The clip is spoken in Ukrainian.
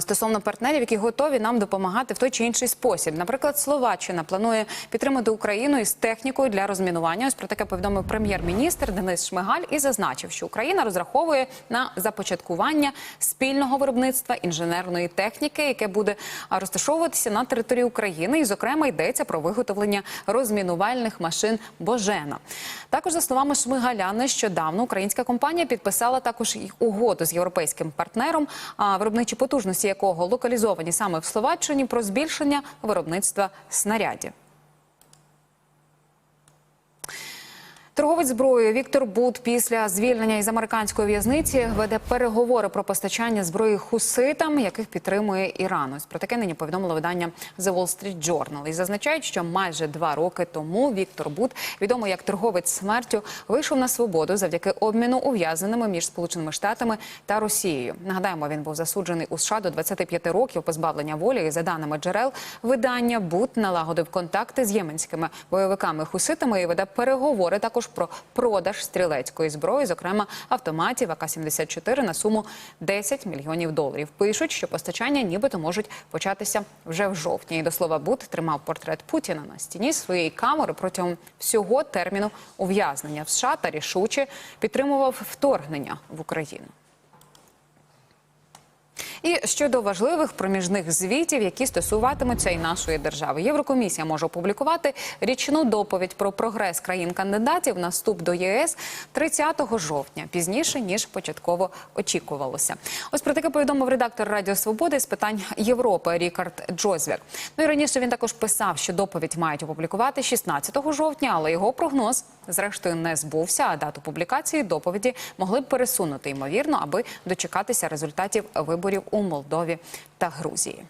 Стосовно партнерів, які готові нам допомагати в той чи інший спосіб, наприклад, Словаччина планує підтримати Україну із технікою для розмінування. Ось про таке повідомив прем'єр-міністр Денис Шмигаль і зазначив, що Україна розраховує на започаткування спільного виробництва інженерної техніки, яке буде розташовуватися на території України. І, зокрема, йдеться про виготовлення розмінувальних машин Божена. Також за словами Шмигаля, нещодавно українська компанія підписала також угоду з європейським партнером, виробничі потужності якого локалізовані саме в Словаччині про збільшення виробництва снарядів. Торговець зброєю Віктор Бут після звільнення із американської в'язниці веде переговори про постачання зброї хуситам, яких підтримує Іран. Ось про таке нині повідомило видання The Wall Street Journal. І зазначають, що майже два роки тому Віктор Бут, відомий як торговець смертю, вийшов на свободу завдяки обміну ув'язненими між Сполученими Штатами та Росією. Нагадаємо, він був засуджений у США до 25 років позбавлення волі. І за даними джерел видання Бут налагодив контакти з єменськими бойовиками хуситами і веде переговори також про продаж стрілецької зброї, зокрема автоматів АК-74 на суму 10 мільйонів доларів. Пишуть, що постачання нібито можуть початися вже в жовтні. І до слова, Бут тримав портрет Путіна на стіні своєї камери протягом всього терміну ув'язнення в США та рішуче підтримував вторгнення в Україну. І щодо важливих проміжних звітів, які стосуватимуться і нашої держави, Єврокомісія може опублікувати річну доповідь про прогрес країн-кандидатів на вступ до ЄС 30 жовтня, пізніше ніж початково очікувалося. Ось про таке повідомив редактор Радіо Свободи з питань Європи Рікард Джозвік. Ну і раніше він також писав, що доповідь мають опублікувати 16 жовтня, але його прогноз зрештою не збувся. А дату публікації доповіді могли б пересунути ймовірно, аби дочекатися результатів виборів у Молдові та Грузії.